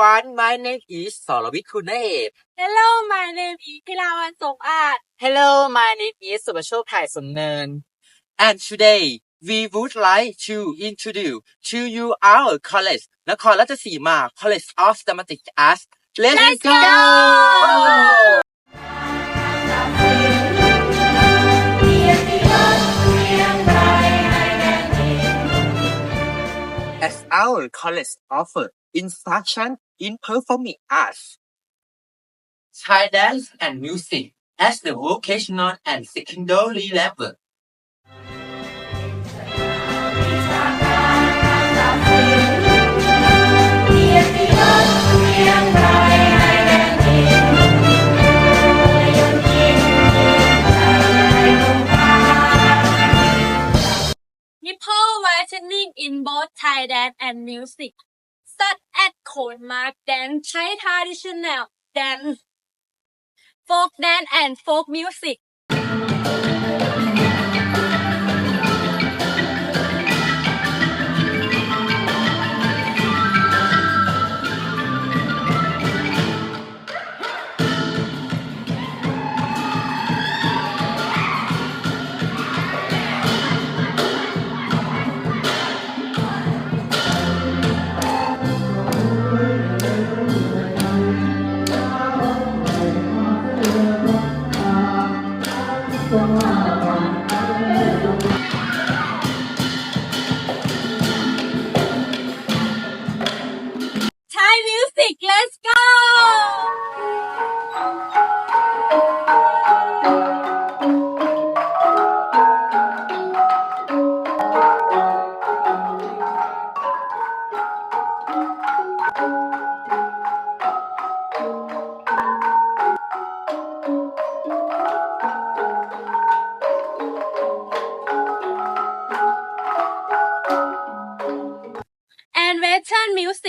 everyone, my name is Soravit Kunaev. Hello my name is พิลาวันสงอาจ Hello, my name is สุประโชคไข่สมเนิน And today, we would like to introduce to you our college, นครราชสีมา College of Dramatic Arts. Let's, Let's go! Our college offer instruction in performing arts, Thai dance and music as the vocational and secondary level. Whitening in both Thai dance and music. Such as Khon Mark dance ใช้ traditional dance folk dance and folk music Thai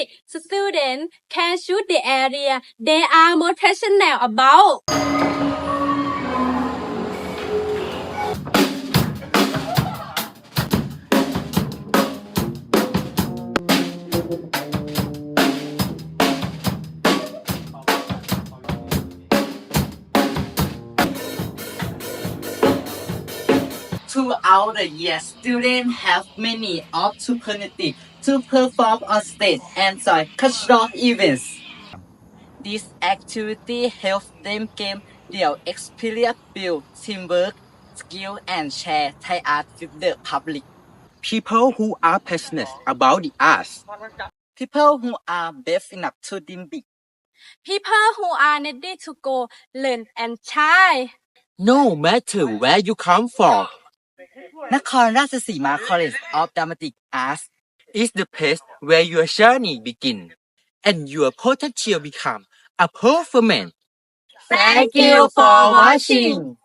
music students can choose the area they are most passionate about. Throughout the year, students have many opportunities to perform on stage and join cultural events. This activity helps them gain their experience, build teamwork, skill, and share Thai art with the public. People who are passionate about the arts. People who are brave enough to dream big. People who are ready to go learn and try. No matter where you come from, Nakhon Ratchasima College of Dramatic Arts is the place where your journey begins and your potential become a performance. Thank you for watching.